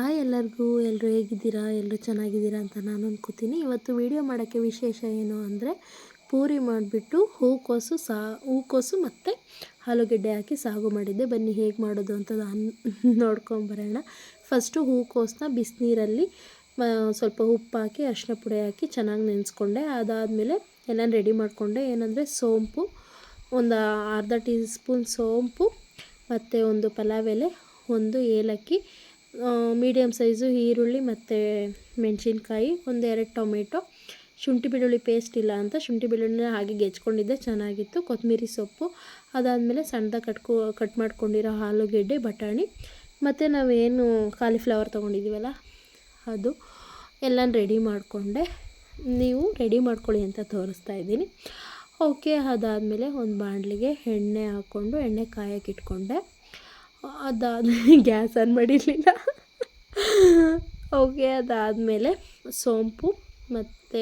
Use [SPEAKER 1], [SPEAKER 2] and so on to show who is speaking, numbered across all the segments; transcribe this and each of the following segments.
[SPEAKER 1] Hi ಎಲ್ಲರಿಗೂ ಎಲ್ಲರೂ ಹೇಗಿದ್ದೀರಾ ಎಲ್ಲರೂ ಚೆನ್ನಾಗಿದ್ದೀರಾ ಅಂತ ನಾನು ಅಂದ್ಕೋತೀನಿ ಇವತ್ತು ವಿಡಿಯೋ ಮಾಡೋಕ್ಕೆ ವಿಶೇಷ ಏನು ಅಂದರೆ ಪೂರಿ ಮಾಡಿಬಿಟ್ಟು ಹೂಕೋಸು ಸಾ, ಹೂಕೋಸು ಮತ್ತು ಆಲೂಗೆಡ್ಡೆ ಹಾಕಿ ಸಾಗು ಮಾಡಿದ್ದೆ. ಬನ್ನಿ ಹೇಗೆ ಮಾಡೋದು ಅಂತ ನಾನು ನೋಡ್ಕೊಂಬರೋಣ ಫಸ್ಟು ಹೂಕೋಸನ್ನ ಬಿಸಿನೀರಲ್ಲಿ ಸ್ವಲ್ಪ ಉಪ್ಪು ಹಾಕಿ ಅರಿಶಿನ ಪುಡಿ ಹಾಕಿ ಚೆನ್ನಾಗಿ ನೆನೆಸ್ಕೊಂಡೆ. ಅದಾದಮೇಲೆ ಎಲ್ಲ ರೆಡಿ ಮಾಡಿಕೊಂಡೆ. ಏನಂದರೆ ಸೋಂಪು, ಒಂದು ಅರ್ಧ ಟೀ ಸ್ಪೂನ್ ಸೋಂಪು, ಮತ್ತು ಒಂದು ಪಲಾವ್ ಎಲೆ, ಒಂದು ಏಲಕ್ಕಿ ಮೀಡಿಯಮ್ ಸೈಜು ಈರುಳ್ಳಿ ಮತ್ತು ಮೆಣಸಿನ್ಕಾಯಿ, ಒಂದೆರಡು ಟೊಮೆಟೊ. ಶುಂಠಿ ಬೆಳ್ಳುಳ್ಳಿ ಪೇಸ್ಟ್ ಇಲ್ಲ ಅಂತ ಶುಂಠಿ ಬೆಳ್ಳುಳ್ಳಿನ ಹಾಗೆ ಗೆಜ್ಕೊಂಡಿದ್ದೆ, ಚೆನ್ನಾಗಿತ್ತು. ಕೊತ್ತಂಬರಿ ಸೊಪ್ಪು, ಅದಾದಮೇಲೆ ಸಣ್ಣದಾಗಿ ಕಟ್ಕೊ ಕಟ್ ಮಾಡ್ಕೊಂಡಿರೋ ಆಲೂಗೆಡ್ಡೆ, ಬಟಾಣಿ, ಮತ್ತು ನಾವೇನು ಕಾಲಿಫ್ಲವರ್ ತೊಗೊಂಡಿದ್ದೀವಲ್ಲ ಅದು ಎಲ್ಲ ರೆಡಿ ಮಾಡಿಕೊಂಡೆ. ನೀವು ರೆಡಿ ಮಾಡ್ಕೊಳ್ಳಿ ಅಂತ ತೋರಿಸ್ತಾ ಇದ್ದೀನಿ. ಓಕೆ ಅದಾದಮೇಲೆ ಒಂದು ಬಾಣಲಿಗೆ ಎಣ್ಣೆ ಹಾಕ್ಕೊಂಡು, ಎಣ್ಣೆ ಕಾಯಕ್ಕೆ ಇಟ್ಕೊಂಡೆ. ಅದಾದಮೇಲೆ ಗ್ಯಾಸ್ ಆನ್ ಮಾಡಿರಲಿಲ್ಲ. ಓಕೆ, ಅದಾದಮೇಲೆ ಸೋಂಪು ಮತ್ತು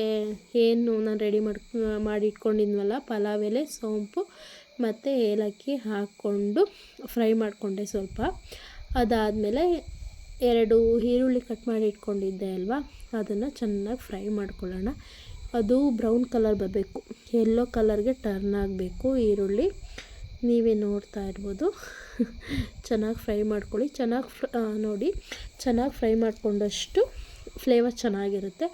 [SPEAKER 1] ಏನು ನಾನು ರೆಡಿ ಮಾಡಿ ಮಾಡಿಟ್ಕೊಂಡಿದ್ವಲ್ಲ ಪಲಾವ್ ಎಲೆ, ಸೋಂಪು ಮತ್ತು ಏಲಕ್ಕಿ ಹಾಕ್ಕೊಂಡು ಫ್ರೈ ಮಾಡಿಕೊಂಡೆ ಸ್ವಲ್ಪ. ಅದಾದಮೇಲೆ ಎರಡು ಈರುಳ್ಳಿ ಕಟ್ ಮಾಡಿ ಇಟ್ಕೊಂಡಿದ್ದೆ ಅಲ್ವಾ, ಅದನ್ನು ಚೆನ್ನಾಗಿ ಫ್ರೈ ಮಾಡ್ಕೊಳ್ಳೋಣ. ಅದು ಬ್ರೌನ್ ಕಲರ್ ಬರಬೇಕು. ಎಲ್ಲೋ ಕಲರ್ಗೆ ಟರ್ನ್ ಆಗಬೇಕು ಈರುಳ್ಳಿ. ನೀವೇ ನೋಡ್ತಾ ಇರ್ಬೋದು. ಚೆನ್ನಾಗಿ ಫ್ರೈ ಮಾಡ್ಕೊಳ್ಳಿ. ಚೆನ್ನಾಗಿ ಫ್ರ ನೋಡಿ. ಚೆನ್ನಾಗಿ ಫ್ರೈ ಮಾಡಿಕೊಂಡಷ್ಟು ಫ್ಲೇವರ್ ಚೆನ್ನಾಗಿರುತ್ತೆ.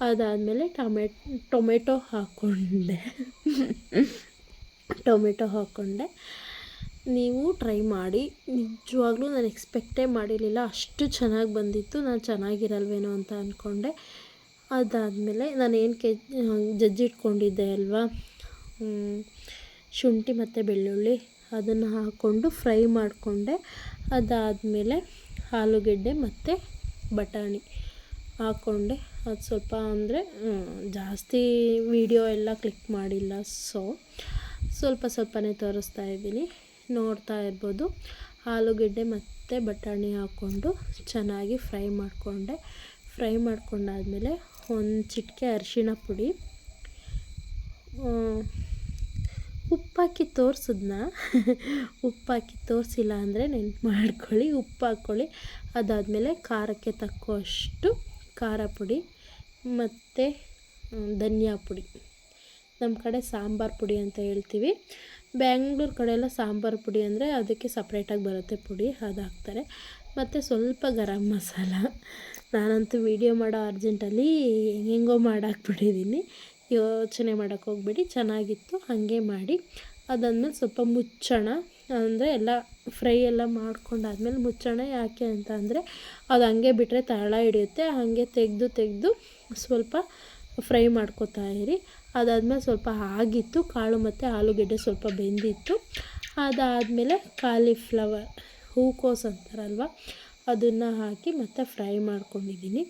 [SPEAKER 1] ಅದಾದಮೇಲೆ ಟೊಮೆಟ್ ಟೊಮೆಟೊ ಹಾಕ್ಕೊಂಡೆ ಟೊಮೆಟೊ ಹಾಕ್ಕೊಂಡೆ ನೀವು ಟ್ರೈ ಮಾಡಿ. ನಿಜವಾಗ್ಲೂ ನಾನು ಎಕ್ಸ್ಪೆಕ್ಟೇ ಮಾಡಿರಲಿಲ್ಲ. ಅಷ್ಟು ಚೆನ್ನಾಗಿ ಬಂದಿತ್ತು. ನಾನು ಚೆನ್ನಾಗಿರಲ್ವೇನೋ ಅಂತ ಅಂದ್ಕೊಂಡೆ ಅದಾದಮೇಲೆ ನಾನು ಏನು ಕೆ ಜಜ್ಜಿಟ್ಕೊಂಡಿದ್ದೆ ಅಲ್ವಾ? ಶುಂಠಿ ಮತ್ತು ಬೆಳ್ಳುಳ್ಳಿ ಅದನ್ನು ಹಾಕ್ಕೊಂಡು ಫ್ರೈ ಮಾಡಿಕೊಂಡೆ. ಅದಾದಮೇಲೆ ಆಲೂಗೆಡ್ಡೆ ಮತ್ತು ಬಟಾಣಿ ಹಾಕ್ಕೊಂಡೆ ಅದು ಸ್ವಲ್ಪ ಅಂದರೆ ಜಾಸ್ತಿ ವಿಡಿಯೋ ಎಲ್ಲ ಕ್ಲಿಕ್ ಮಾಡಿಲ್ಲ ಸೊ ಸ್ವಲ್ಪ ಸ್ವಲ್ಪನೇ ತೋರಿಸ್ತಾ ಇದ್ದೀನಿ. ನೋಡ್ತಾ ಇರ್ಬೋದು. ಆಲೂಗೆಡ್ಡೆ ಮತ್ತು ಬಟಾಣಿ ಹಾಕ್ಕೊಂಡು ಚೆನ್ನಾಗಿ ಫ್ರೈ ಮಾಡಿಕೊಂಡೆ. ಫ್ರೈ ಮಾಡ್ಕೊಂಡಾದಮೇಲೆ ಒಂದು ಚಿಟಿಕೆ ಅರಿಶಿಣ ಪುಡಿ ಉಪ್ಪಾಕಿ ತೋರಿಸಿದ್ನ? ಉಪ್ಪಾಕಿ ತೋರಿಸಿಲ್ಲ ಅಂದರೆ ನೆನ್ಪು ಮಾಡ್ಕೊಳ್ಳಿ, ಉಪ್ಪು ಹಾಕ್ಕೊಳ್ಳಿ ಅದಾದಮೇಲೆ ಖಾರಕ್ಕೆ ತಕ್ಕುವಷ್ಟು ಖಾರ ಪುಡಿ ಮತ್ತು ಧನಿಯಾ ಪುಡಿ. ನಮ್ಮ ಕಡೆ ಸಾಂಬಾರು ಪುಡಿ ಅಂತ ಹೇಳ್ತೀವಿ. ಬ್ಯಾಂಗ್ಳೂರು ಕಡೆ ಎಲ್ಲ ಸಾಂಬಾರು ಪುಡಿ ಅಂದರೆ ಅದಕ್ಕೆ ಸಪ್ರೇಟಾಗಿ ಬರುತ್ತೆ ಪುಡಿ, ಅದು ಹಾಕ್ತಾರೆ. ಮತ್ತು ಸ್ವಲ್ಪ ಗರಂ ಮಸಾಲ. ನಾನಂತೂ ವೀಡಿಯೋ ಮಾಡೋ ಅರ್ಜೆಂಟಲ್ಲಿ ಹೆಂಗೆಂಗೋ ಮಾಡಾಕ್ಬಿಟ್ಟಿದ್ದೀನಿ ಯೋಚನೆ ಮಾಡೋಕ್ಕೆ ಹೋಗ್ಬೇಡಿ, ಚೆನ್ನಾಗಿತ್ತು, ಹಾಗೆ ಮಾಡಿ. ಅದಾದ್ಮೇಲೆ ಸ್ವಲ್ಪ ಮುಚ್ಚೋಣ, ಅಂದರೆ ಎಲ್ಲ ಫ್ರೈ ಎಲ್ಲ ಮಾಡ್ಕೊಂಡಾದ್ಮೇಲೆ ಮುಚ್ಚೋಣ ಯಾಕೆ ಅಂತ ಅಂದರೆ, ಅದು ಹಂಗೆ ಬಿಟ್ಟರೆ ತಳ ಹಿಡಿಯುತ್ತೆ, ಹಾಗೆ ತೆಗೆದು ತೆಗೆದು ಸ್ವಲ್ಪ ಫ್ರೈ ಮಾಡ್ಕೋತಾ ಇರಿ. ಅದಾದಮೇಲೆ ಸ್ವಲ್ಪ ಆಗಿತ್ತು, ಕಾಳು ಮತ್ತು ಆಲೂಗೆಡ್ಡೆ ಸ್ವಲ್ಪ ಬೆಂದಿತ್ತು. ಅದಾದಮೇಲೆ ಕಾಲಿಫ್ಲವರ್ ಹೂಕೋಸು ಅಂತಾರಲ್ವ, ಅದನ್ನು ಹಾಕಿ ಮತ್ತೆ ಫ್ರೈ ಮಾಡ್ಕೊಂಡಿದ್ದೀನಿ.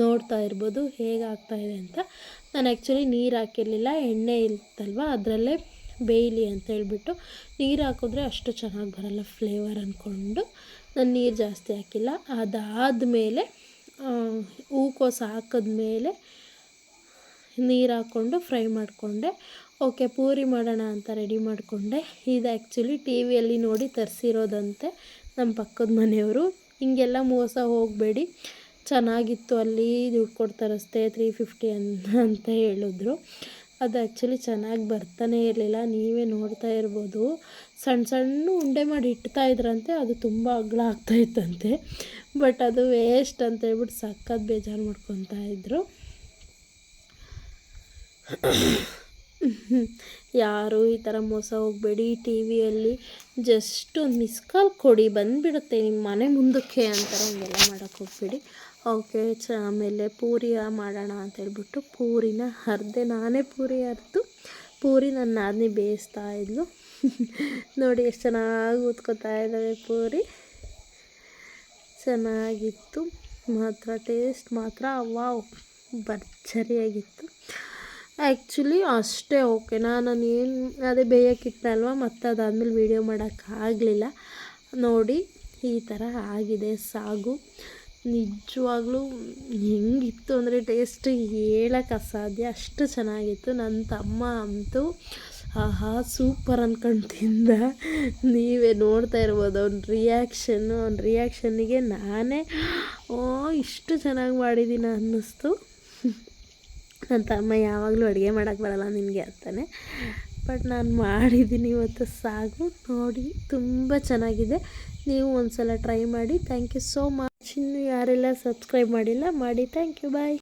[SPEAKER 1] ನೋಡ್ತಾ ಇರ್ಬೋದು ಹೇಗೆ ಆಗ್ತಾಯಿದೆ ಅಂತ. ನಾನು ಆ್ಯಕ್ಚುಲಿ ನೀರು ಹಾಕಿರಲಿಲ್ಲ, ಎಣ್ಣೆ ಇರ್ತಲ್ವ ಅದರಲ್ಲೇ ಬೇಯಲಿ ಅಂತ ಹೇಳ್ಬಿಟ್ಟು ನೀರು ಹಾಕಿದ್ರೆ ಅಷ್ಟು ಚೆನ್ನಾಗಿ ಬರಲ್ಲ ಫ್ಲೇವರ್ ಅಂದ್ಕೊಂಡು ನಾನು ನೀರು ಜಾಸ್ತಿ ಹಾಕಿಲ್ಲ. ಅದಾದಮೇಲೆ ಹೂಕೋಸು ಹಾಕಿದ್ಮೇಲೆ ನೀರು ಹಾಕ್ಕೊಂಡು ಫ್ರೈ ಮಾಡಿಕೊಂಡೆ. ಓಕೆ, ಪೂರಿ ಮಾಡೋಣ ಅಂತ ರೆಡಿ ಮಾಡಿಕೊಂಡೆ. ಇದು ಆ್ಯಕ್ಚುಲಿ ಟಿ ವಿಯಲ್ಲಿ ನೋಡಿ ತರಿಸಿರೋದಂತೆ ನಮ್ಮ ಪಕ್ಕದ ಮನೆಯವರು. ಹಿಂಗೆಲ್ಲ ಮೋಸ ಹೋಗಬೇಡಿ. ಚೆನ್ನಾಗಿತ್ತು ಅಲ್ಲಿ ದುಡ್ಡು ಕೊಡ್ತಾರಷ್ಟೆ ತ್ರೀ ಫಿಫ್ಟಿ ಅಂತ ಅಂತ ಹೇಳಿದ್ರು. ಅದು ಆ್ಯಕ್ಚುಲಿ ಚೆನ್ನಾಗಿ ಬರ್ತಾನೆ ಇರಲಿಲ್ಲ, ನೀವೇ ನೋಡ್ತಾ ಇರ್ಬೋದು. ಸಣ್ಣ ಸಣ್ಣ ಉಂಡೆ ಮಾಡಿ ಇಡ್ತಾ ಇದ್ರಂತೆ, ಅದು ತುಂಬ ಅಗ್ಲ ಇತ್ತಂತೆ. ಬಟ್ ಅದು ವೇಸ್ಟ್ ಅಂತ ಹೇಳ್ಬಿಟ್ಟು ಸಕ್ಕತ್ ಬೇಜಾರು ಮಾಡ್ಕೊತಾ ಇದ್ರು. ಯಾರು ಈ ಥರ ಮೋಸ ಹೋಗಬೇಡಿ ಟಿ ವಿಯಲ್ಲಿ ಜಸ್ಟ್ ಒಂದು ಮಿಸ್ ಕಾಲ್ ಕೊಡಿ, ಬಂದುಬಿಡುತ್ತೆ ನಿಮ್ಮ ಮನೆ ಮುಂದಕ್ಕೆ ಅಂತಾರೆ, ಹಂಗೆಲ್ಲ ಮಾಡೋಕ್ಕೆ ಹೋಗ್ಬೇಡಿ. ಓಕೆ, ಚ, ಆಮೇಲೆ ಪೂರಿ ಮಾಡೋಣ ಅಂತ ಹೇಳ್ಬಿಟ್ಟು ಪೂರಿನ ಹರಿದೆ ನಾನೇ ಪೂರಿ ಹರಿದು ಪೂರಿ ನನ್ನ ನಾದಿನಿ ಬೇಯಿಸ್ತಾ ಇದ್ಲು. ನೋಡಿ ಎಷ್ಟು ಚೆನ್ನಾಗಿ ಊದ್ಕೊತಾ ಇದ್ದಾವೆ ಪೂರಿ. ಚೆನ್ನಾಗಿತ್ತು, ಮಾತ್ರ ಟೇಸ್ಟ್ ಮಾತ್ರ, ವಾವ್, ಭರ್ಜರಿಯಾಗಿತ್ತು. ಆ್ಯಕ್ಚುಲಿ ಅಷ್ಟೇ ಓಕೆ, ನಾನು ಏನು ಅದೇ ಬೇಯೋಕ್ಕಿಟ್ಟಲ್ವ ಮತ್ತು ಅದಾದಮೇಲೆ ವೀಡಿಯೋ ಮಾಡೋಕ್ಕಾಗಲಿಲ್ಲ. ನೋಡಿ, ಈ ಥರ ಆಗಿದೆ ಸಾಗು. ನಿಜವಾಗ್ಲೂ ಹೆಂಗಿತ್ತು ಅಂದರೆ ಟೇಸ್ಟ್ ಹೇಳಕ್ಕೆ ಅಸಾಧ್ಯ. ಅಷ್ಟು ಚೆನ್ನಾಗಿತ್ತು. ನನ್ನ ತಮ್ಮ ಅಂತೂ, ಆಹಾ, ಸೂಪರ್ ಅಂದ್ಕೊಂಡು ತಿಂದ ನೀವೇ ನೋಡ್ತಾ ಇರ್ಬೋದು. ಅವ್ನ ರಿಯಾಕ್ಷನ್ನು ಅವ್ನ ರಿಯಾಕ್ಷನ್ನಿಗೆ ನಾನೇ, ಓ, ಇಷ್ಟು ಚೆನ್ನಾಗಿ ಮಾಡಿದ್ದೀನಿ ಅನ್ನಿಸ್ತು. ನನ್ನ ತಮ್ಮ ಯಾವಾಗಲೂ ಅಡುಗೆ ಮಾಡೋಕ್ಕೆ ಬರಲ್ಲ ನಿನಗೆ ಅಂತಾನೆ. ಬಟ್ ನಾನು ಮಾಡಿದ್ದೀನಿ ಇವತ್ತು ಸಾಗು. ನೋಡಿ, ತುಂಬ ಚೆನ್ನಾಗಿದೆ. ನೀವು ಒಂದು ಸಲ ಟ್ರೈ ಮಾಡಿ. ಥ್ಯಾಂಕ್ ಯು ಸೋ ಮಚ್ ಇನ್ನು ಯಾರೆಲ್ಲ ಸಬ್ಸ್ಕ್ರೈಬ್ ಮಾಡಿಲ್ಲ ಮಾಡಿ ಥ್ಯಾಂಕ್ ಯು ಬಾಯ್